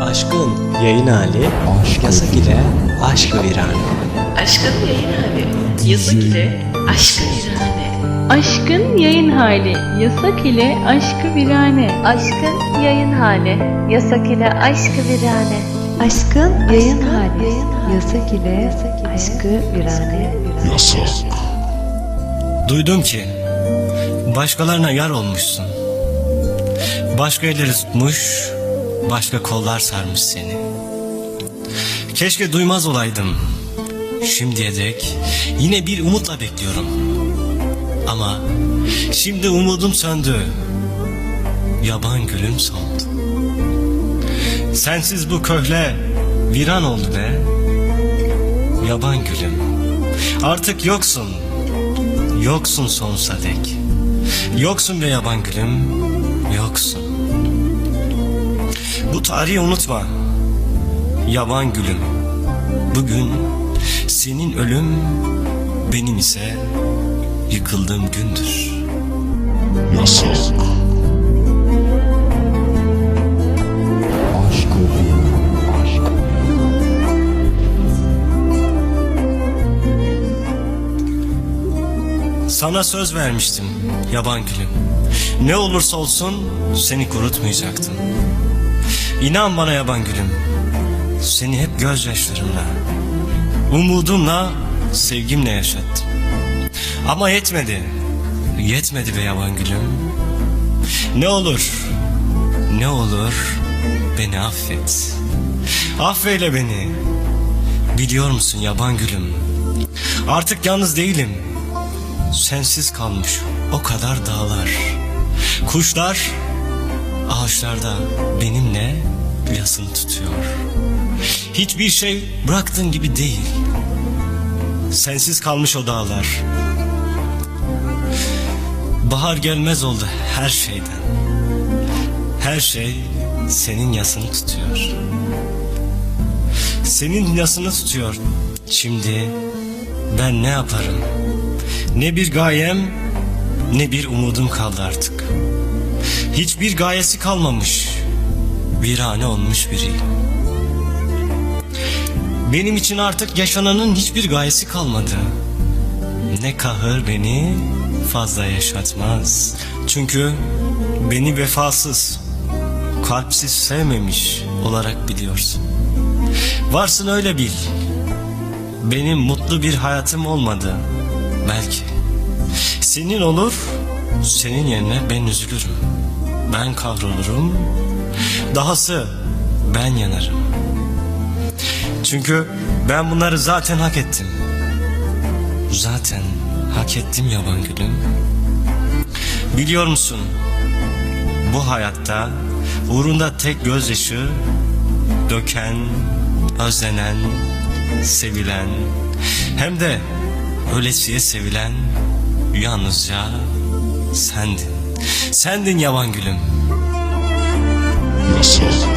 Aşkın yayın hali yasak ile aşk virane. Aşkın yayın hali, yasak ile aşkı virane. Aşkın yayın hali, yasak ile aşkı virane. Aşkın yayın hali, yasak ile aşkı virane. Aşkın yayın hali, yasak ile aşkı virane. Duydum ki başkalarına yar olmuşsun. Başka elleri tutmuş, başka kollar sarmış seni. Keşke duymaz olaydım. Şimdiye dek yine bir umutla bekliyorum. Ama şimdi umudum söndü. Yaban gülüm soldu. Sensiz bu köhle viran oldu be. Yaban gülüm. Artık yoksun. Yoksun sonsuza dek. Yoksun be yaban gülüm. Yoksun. Bu tarihi unutma. Yaban gülüm. Bugün senin ölüm benim ise yıkıldığım gündür. Sana söz vermiştim yaban gülüm. Ne olursa olsun seni kurutmayacaktım. İnan bana yaban gülüm. Seni hep gözyaşlarımla, umudumla, sevgimle yaşattım. Ama yetmedi. Yetmedi be yaban gülüm. Ne olur, ne olur beni affet. Affeyle beni. Biliyor musun yaban gülüm? Artık yalnız değilim. Sensiz kalmış o kadar dağlar. Kuşlar ağaçlarda benimle yasını tutuyor. Hiçbir şey bıraktığın gibi değil. Sensiz kalmış o dağlar. Bahar gelmez oldu her şeyden. Her şey senin yasını tutuyor. Senin yasını tutuyor. Şimdi ben ne yaparım? Ne bir gayem ne bir umudum kaldı artık. Hiçbir gayesi kalmamış. Virane olmuş biri. Benim için artık yaşananın hiçbir gayesi kalmadı. Ne kahır beni fazla yaşatmaz. Çünkü beni vefasız, kalpsiz sevmemiş olarak biliyorsun. Varsın öyle bil. Benim mutlu bir hayatım olmadı. Belki. Senin olur, senin yerine ben üzülürüm. Ben kahrolurum. Dahası ben yanarım. Çünkü ben bunları zaten hak ettim. Zaten hak ettim yaban gülüm. Biliyor musun? Bu hayatta uğrunda tek gözyaşı döken, özlenen, sevilen hem de ölesiye sevilen yalnızca sendin. Sendin yaban gülüm. Nasıl?